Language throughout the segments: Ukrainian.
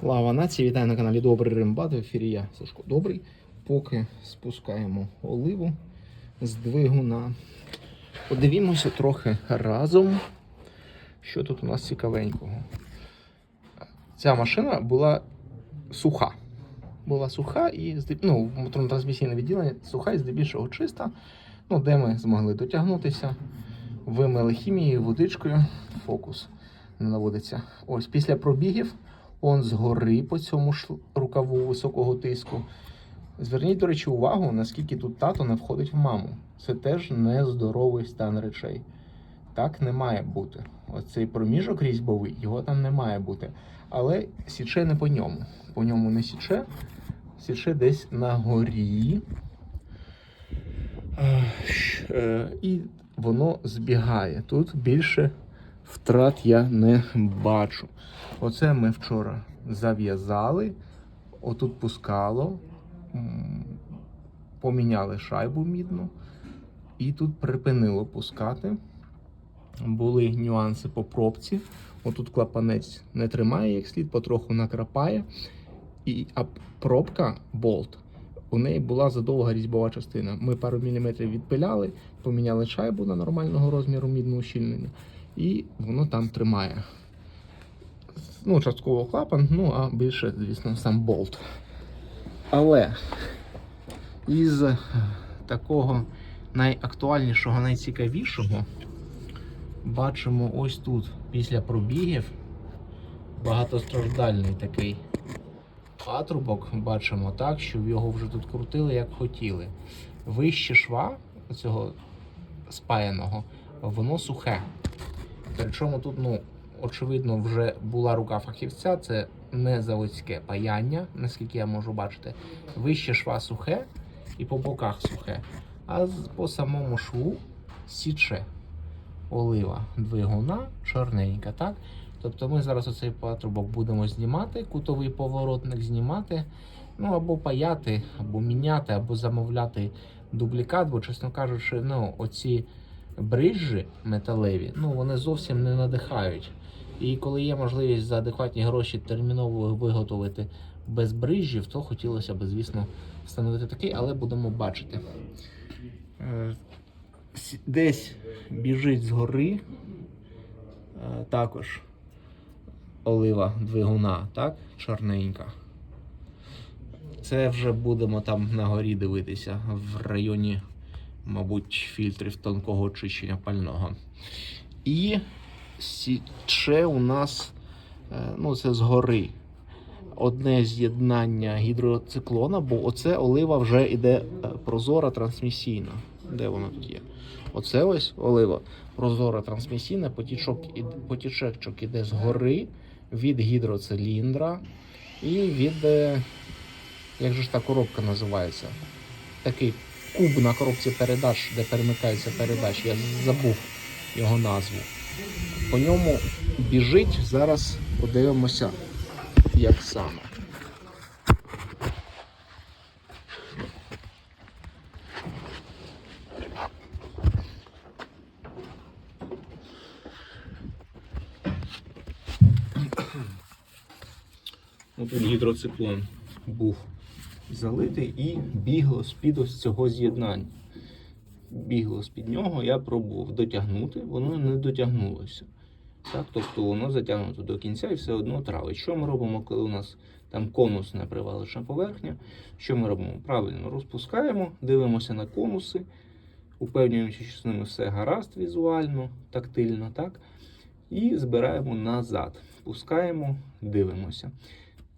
Слава нації, вітаю на каналі Добрий Римбат. В ефірі я Сашко Добрий. Поки спускаємо оливу з двигуна. Подивімося трохи разом, що тут у нас цікавенького. Ця машина була суха. Була суха і ну, моторно-трансмісійне відділення суха і здебільшого чиста. Ну, де ми змогли дотягнутися. Вимили хімією, водичкою. Фокус не наводиться. Ось після пробігів он згори по цьому рукаву високого тиску. Зверніть, до речі, увагу, наскільки тут тато не входить в маму. Це теж нездоровий стан речей. Так не має бути. Оцей проміжок різьбовий, його там не має бути. Але січе не по ньому. По ньому не січе, січе десь на горі. Е, І воно збігає. Тут більше втрат я не бачу. Оце ми вчора зав'язали, отут пускало, поміняли шайбу мідну, і тут припинило пускати. Були нюанси по пробці. Отут клапанець не тримає як слід, потроху накрапає. І, а пробка болт. У неї була задовга різьбова частина. Ми пару міліметрів відпиляли, поміняли шайбу на нормального розміру мідного ущільнення, і воно там тримає. Ну, частково клапан, ну а більше, звісно, сам болт. Але із такого найактуальнішого, найцікавішого бачимо ось тут після пробігів багатостраждальний такий патрубок. Бачимо так, що його вже тут крутили як хотіли. Вище шва цього спаяного, воно сухе. Причому тут, ну, очевидно, вже була рука фахівця, це не заводське паяння, наскільки я можу бачити. Вище шва сухе і по боках сухе. А по самому шву січе олива двигуна чорненька, так? Тобто ми зараз оцей патрубок будемо знімати, кутовий поворотник знімати, ну або паяти, або міняти, або замовляти дублікат, бо, чесно кажучи, ну, оці бриджі металеві, ну вони зовсім не надихають. І коли є можливість за адекватні гроші терміново виготовити без бриджів, то хотілося б, звісно, встановити такий, але будемо бачити. Е, Десь біжить згори е, також олива двигуна, так? Чорненька. Це вже будемо там на горі дивитися в районі, мабуть, фільтрів тонкого очищення пального. І січе у нас, е, ну це згори, одне з'єднання гідроциклона, бо оце олива вже йде е, прозора трансмісійна. Де вона тут є? Оце ось олива прозора трансмісійна, потічок, потічечок іде згори від гідроциліндра і від. е, Як же ж та коробка називається? Такий куб на коробці передач, де перемикається передач. Я забув його назву. По ньому біжить. Зараз подивимося, як саме. Тут гідроциклон був залитий і бігло з-під ось цього з'єднання. Бігло з-під нього, я пробував дотягнути, воно не дотягнулося. Так, тобто воно затягнуто до кінця і все одно травить. Що ми робимо, коли у нас там конусна привалична поверхня? Що ми робимо? Правильно розпускаємо, дивимося на конуси, упевнюємося, що з ними все гаразд візуально, тактильно, так? І збираємо назад. Пускаємо, дивимося.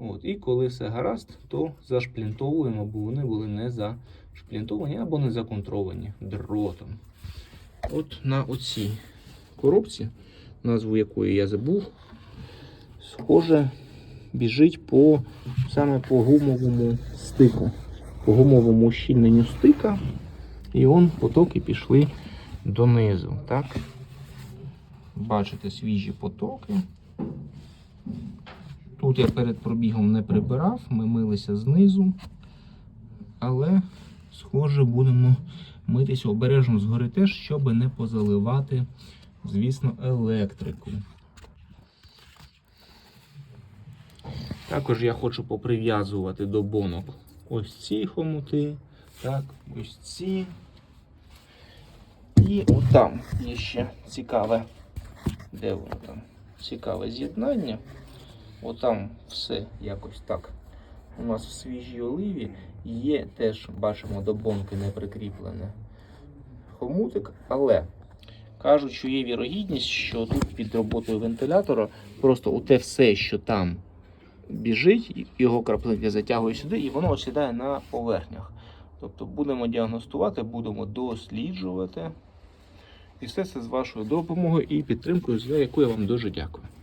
От, і коли все гаразд, то зашплінтовуємо, бо вони були не зашплінтовані або не законтровані дротом. От на оцій коробці, назву якої я забув, схоже, біжить по саме по гумовому стику, по гумовому щільненню стика, і он потоки пішли донизу. Так? Бачите свіжі потоки. Тут я перед пробігом не прибирав, ми милися знизу, але, схоже, будемо митися обережно згори теж, щоб не позаливати, звісно, електрику. Також я хочу поприв'язувати до бонок ось ці хомути. Так, ось ці. І отам є ще цікаве. Де воно там? Цікаве з'єднання. Отам все якось так. У нас в свіжій оливі є теж, бачимо, до бонки не прикріплене хомутик, але кажуть, що є вірогідність, що тут під роботою вентилятора просто те все, що там біжить, його краплинки затягує сюди, і воно осідає на поверхнях. Тобто будемо діагностувати, будемо досліджувати. І все це з вашою допомогою і підтримкою, за яку я вам дуже дякую.